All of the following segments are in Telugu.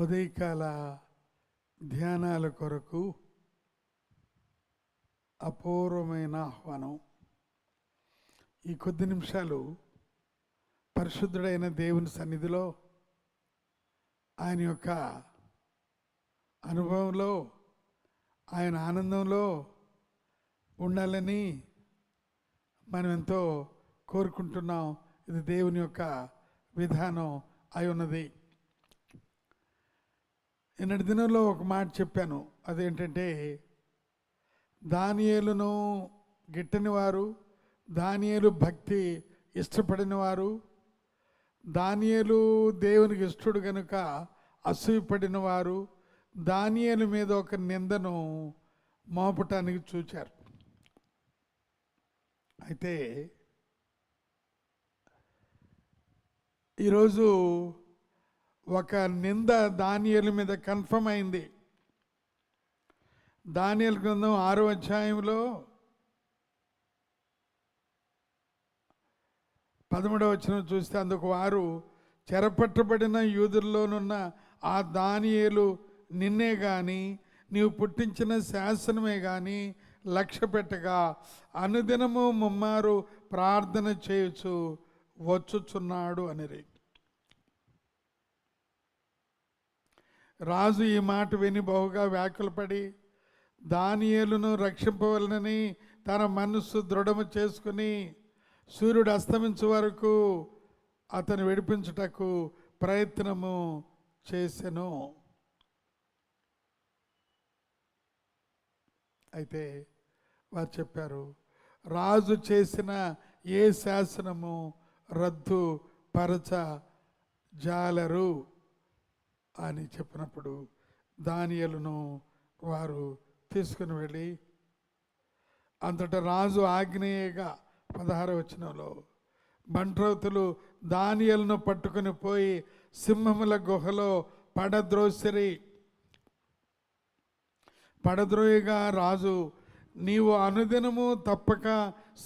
ఉదయకాల ధ్యానాల కొరకు అపూర్వమైన ఆహ్వానం. ఈ కొద్ది నిమిషాలు పరిశుద్ధుడైన దేవుని సన్నిధిలో ఆయన యొక్క అనుభవంలో ఆయన ఆనందంలో ఉండాలని మనం ఎంతో కోరుకుంటున్నాం. ఇది దేవుని యొక్క విధానం అయి ఉన్నది. నిన్నటి దినంలో ఒక మాట చెప్పాను. అదేంటంటే దానియేలును గిట్టని వారు దానియేలు భక్తి ఇష్టపడిన వారు దానియేలు దేవునికి ఇష్టడు గనుక అసూయపడిన వారు దానియేలు మీద ఒక నిందను మోపటానికి చూచారు. అయితే ఈరోజు ఒక నింద దానియల మీద కన్ఫర్మ్ అయింది. దానియల గ్రంథం ఆరో అధ్యాయంలో పదమూడవ వచ్చిన చూస్తే అందుకు వారు చెరపట్టబడిన యూదుల్లోనున్న ఆ దానియేలు నిన్నే గాని నీవు పుట్టించిన శాసనమే గాని లక్ష్య పెట్టగా అనుదినము ముమ్మారు ప్రార్థన చేయొచ్చు వచ్చుచున్నాడు అనిరి. రాజు ఈ మాట విని బహుగా వ్యాకులపడి దానియేలును రక్షింపవలనని తన మనస్సు దృఢము చేసుకుని సూర్యుడు అస్తమించే వరకు అతను విడిపించుటకు ప్రయత్నము చేసెను. అయితే వారు చెప్పారు రాజు చేసిన ఏ శాసనము రద్దు పరచ జాలరు? అని చెప్పినప్పుడు దానియలను వారు తీసుకుని వెళ్ళి అంతటా రాజు ఆగ్నేయగా పదహార వచనంలో బంట్రోతులు దానియలను పట్టుకుని పోయి సింహముల గుహలో పడద్రోసిరి. పడద్రోయగా రాజు నీవు అనుదినము తప్పక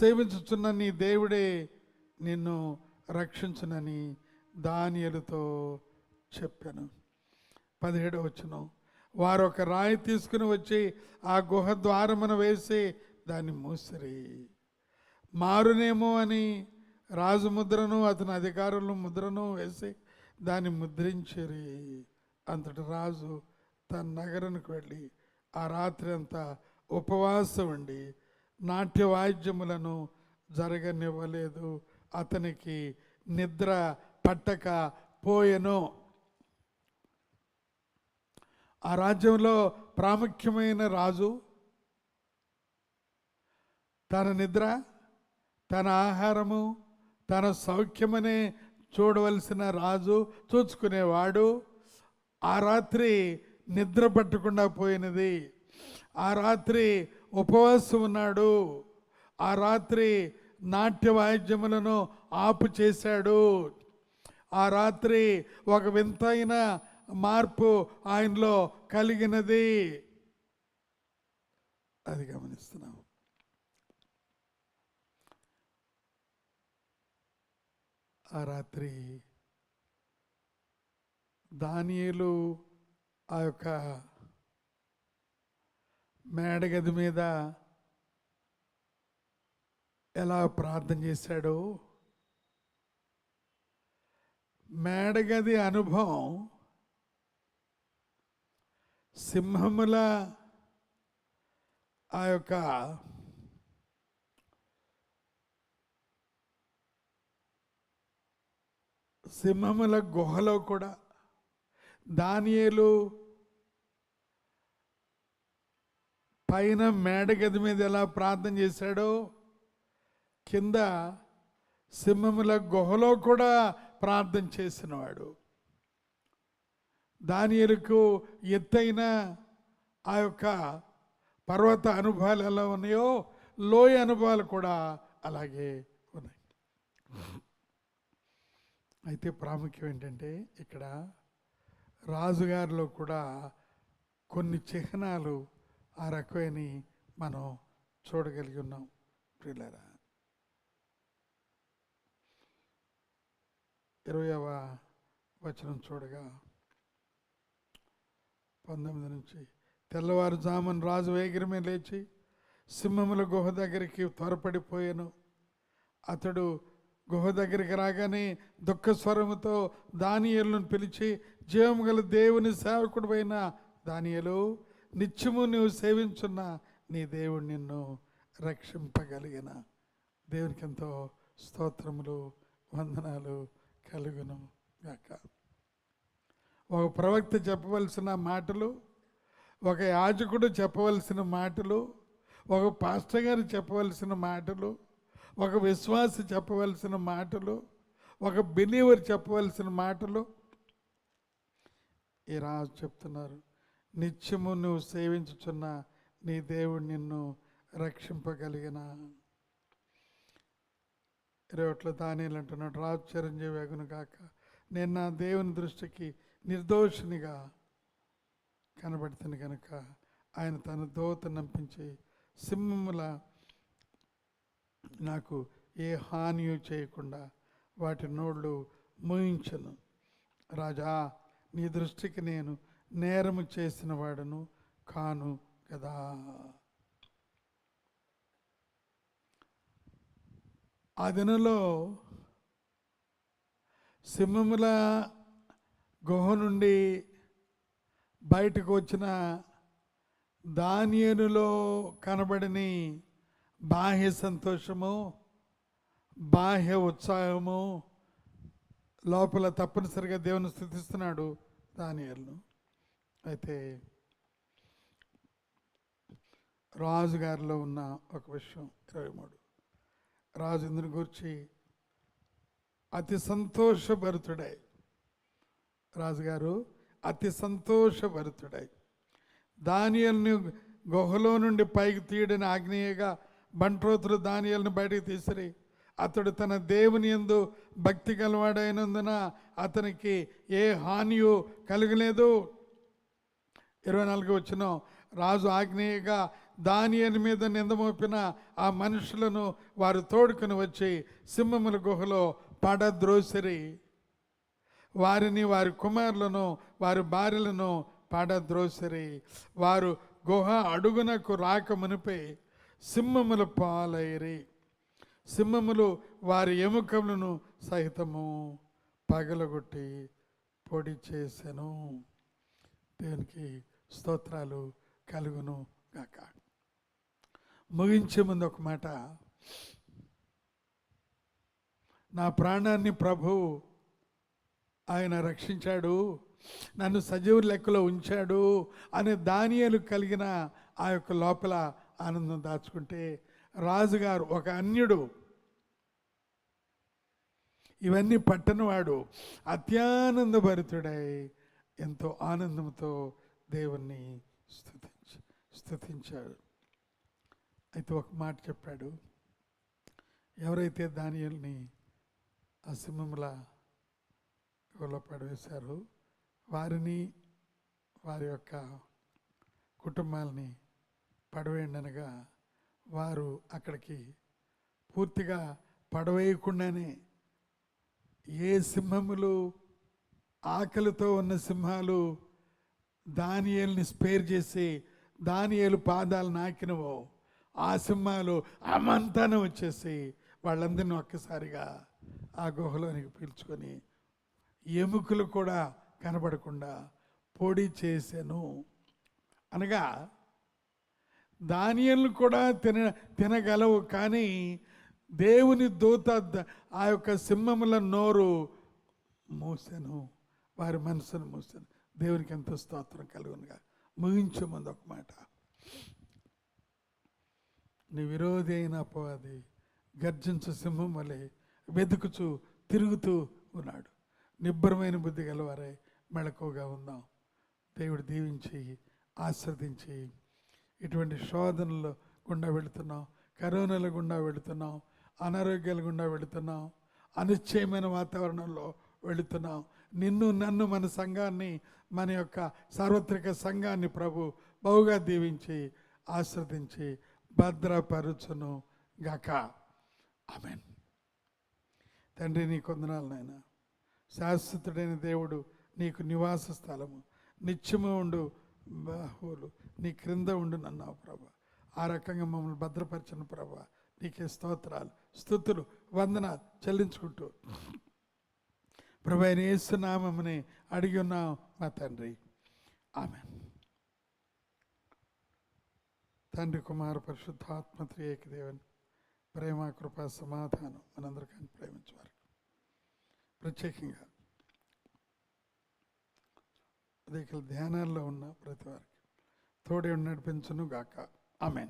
సేవించుచున్న నీ దేవుడే నిన్ను రక్షించునని దానియలతో చెప్పాను. పదిహేడవ వచ్చిన వారు ఒక రాయి తీసుకుని వచ్చి ఆ గుహ ద్వారమున వేసి దాన్ని మూసిరి. మారునేమో అని రాజు ముద్రను అతని అధికారులు ముద్రను వేసి దాన్ని ముద్రించిరి. అంతటి రాజు తన నగరానికి వెళ్ళి ఆ రాత్రి అంతా ఉపవాసం ఉండి నాట్య వాయిద్యములను జరగనివ్వలేదు. అతనికి నిద్ర పట్టక పోయెను. ఆ రాజ్యంలో ప్రాముఖ్యమైన రాజు తన నిద్ర తన ఆహారము తన సౌఖ్యమనే చూడవలసిన రాజు చూచుకునేవాడు ఆ రాత్రి నిద్ర పట్టకుండా పోయినది. ఆ రాత్రి ఉపవాసం ఉన్నాడు. ఆ రాత్రి నాట్య వాయిద్యములను ఆపు చేశాడు ఆ రాత్రి ఒక వింతైన మార్పు ఆయనలో కలిగినది. అది గమనిస్తున్నాం. ఆ రాత్రి దానియలు ఆ యొక్క మేడగది మీద ఎలా ప్రార్థన చేశాడో మేడగది అనుభవం సింహముల ఆ యొక్క సింహముల గుహలో కూడా దానియేలు పైన మేడగది మీద ఎలా ప్రార్థన చేశాడో కింద సింహముల గుహలో కూడా ప్రార్థన చేసినవాడు. దానియలకు ఎత్తైన ఆ యొక్క పర్వత అనుభవాలు ఎలా ఉన్నాయో లోయ అనుభవాలు కూడా అలాగే ఉన్నాయి. అయితే ప్రాముఖ్యం ఏంటంటే ఇక్కడ రాజుగారిలో కూడా కొన్ని చిహ్నాలు ఆ రకమైన మనం చూడగలిగి ఉన్నాం. ప్రియులారా ఇరవయవ వచనం చూడగా పంతొమ్మిది నుంచి తెల్లవారుజామున రాజు వేగిరమే లేచి సింహముల గుహ దగ్గరికి త్వరపడిపోయాను. అతడు గుహ దగ్గరికి రాగానే దుఃఖ స్వరముతో దానియలను పిలిచి జీవము గల దేవుని సేవకుడువైన దానియలు నిత్యము నువ్వు సేవించున్న నీ దేవుడు నిన్ను రక్షింపగలిగిన. దేవునికి ఎంతో స్తోత్రములు వందనాలు కలుగును గాక. ఒక ప్రవక్త చెప్పవలసిన మాటలు ఒక యాజకుడు చెప్పవలసిన మాటలు ఒక పాస్టర్ గారు చెప్పవలసిన మాటలు ఒక విశ్వాసి చెప్పవలసిన మాటలు ఒక బిలీవర్ చెప్పవలసిన మాటలు. ఈ రాజు చెప్తున్నారు నిత్యము నువ్వు సేవించుచున్న నీ దేవుడు నిన్ను రక్షింపగలిగిన. ఇరవట్లో దానిలు అంటున్నాడు రాజు చిరంజీవి అగును కాక నేను నా దేవుని దృష్టికి నిర్దోషినిగా కనబడుతుంది కనుక ఆయన తన దోత నంపించి సింహముల నాకు ఏ హానియు చేయకుండా వాటి నోళ్ళు మూయించను. రాజా నీ దృష్టికి నేను నేరము చేసిన వాడను కాను కదా. ఆ దినంలో సింహముల గుహ నుండి బయటకు వచ్చిన దానియనులో కనబడని బాహ్య సంతోషము బాహ్య ఉత్సాహము లోపల తప్పనిసరిగా దేవుని స్థుతిస్తున్నాడు దానియలను. అయితే రాజుగారిలో ఉన్న ఒక విషయం ఇరవై మూడు. రాజు ఇందుని గురించి అతి సంతోషభరితుడై రాజుగారు అతి సంతోషభరితుడై. దానియల్ని గుహలో నుండి పైకి తీయడని ఆగ్నేయగా బంట్రోతులు దానియల్ని బయటకు తీసిరి అతడు తన దేవుని యందు భక్తి గలవాడైనందున అతనికి ఏ హానియు కలగలేదు. ఇరవై నాలుగు వచ్చిన రాజు ఆగ్నేయగా దానియని మీద నిందమోపిన ఆ మనుషులను వారు తోడుకొని వచ్చి సింహముల గుహలో పడద్రోసిరి. వారిని వారి కుమారులను వారి భార్యలను పడద్రోసిరి. వారు గుహ అడుగునకు రాక మునిపై సింహములు పాలైరి. సింహములు వారి ఎముకలను సహితము పగలగొట్టి పొడి చేసెను. దేవునికి స్తోత్రాలు కలుగును గాక. ముగించే ముందు ఒక మాట. నా ప్రాణాన్ని ప్రభువు ఆయన రక్షించాడు నన్ను సజీవ లెక్కలో ఉంచాడు అనే దానియాలు కలిగిన ఆ యొక్క లోపల ఆనందం దాచుకుంటే రాజుగారు ఒక అన్యుడు ఇవన్నీ పట్టనివాడు అత్యానందభరితుడై ఎంతో ఆనందంతో దేవుణ్ణి స్థుతించ స్థుతించాడు అయితే ఒక మాట చెప్పాడు. ఎవరైతే దానియల్ని ఆ సింహముల గుహలో పడవేశారు వారిని వారి యొక్క కుటుంబాలని పడవేయండనగా వారు అక్కడికి పూర్తిగా పడవేయకుండానే ఏ సింహములు ఆకలితో ఉన్న సింహాలు దానియల్ని స్పేర్ చేసి దానియలు పాదాలు నాకినవో ఆ సింహాలు అమంతాన వచ్చేసి వాళ్ళందరినీ ఒక్కసారిగా ఆ గుహలోనికి పీల్చుకొని ఎముకలు కూడా కనబడకుండా పొడి చేశాను అనగా ధాన్యాలను కూడా తిన తినగలవు కానీ దేవుని దూత ఆ యొక్క సింహముల నోరు మూసాను. వారి మనసును మూసాను. దేవునికి ఎంతో స్తోత్రం కలుగునుగా. ముగించే ముందు ఒక మాట. నీ విరోధి అయిన అపవాది గర్జించు సింహం వలె వెతుకుచు తిరుగుతూ ఉన్నాడు. నిబ్బరమైన బుద్ధి గలవారే మెళకువగా ఉందాం దేవుడు దీవించి ఆశ్రదించి ఇటువంటి శోధనలు గుండా వెళుతున్నాం కరోనాల గుండా వెళుతున్నాం అనారోగ్యాల గుండా వెళుతున్నాం అనిశ్చయమైన వాతావరణంలో వెళుతున్నాం నిన్ను నన్ను మన సంఘాన్ని మన యొక్క సార్వత్రిక సంఘాన్ని ప్రభు బహుగా దీవించి ఆశ్రదించి భద్రపరుచును గాక. ఆమెన్. తండ్రి నీ కొందనాలు నాయనా. శాశ్వతుడైన దేవుడు నీకు నివాస స్థలము. నిత్యము ఉండు బాహువులు నీ క్రింద ఉండు నన్నావు ప్రభా. ఆ రకంగా మమ్మల్ని భద్రపరచను ప్రభా. నీకే స్తోత్రాలు స్థుతులు వందనాలు చెల్లించుకుంటూ. ప్రభు ఆయన ఏసునామని అడిగి ఉన్నాం మా తండ్రి. ఆమె తండ్రి కుమార పరిశుద్ధాత్మ త్రియేక దేవుని ప్రేమ కృప సమాధానం మనందరికీ ప్రేమించేవారు. ప్రత్యేకంగా. అదే ధ్యానాల్లో ఉన్న ప్రతి వారికి. తోడే నడిపించును గాక. ఆమెన్.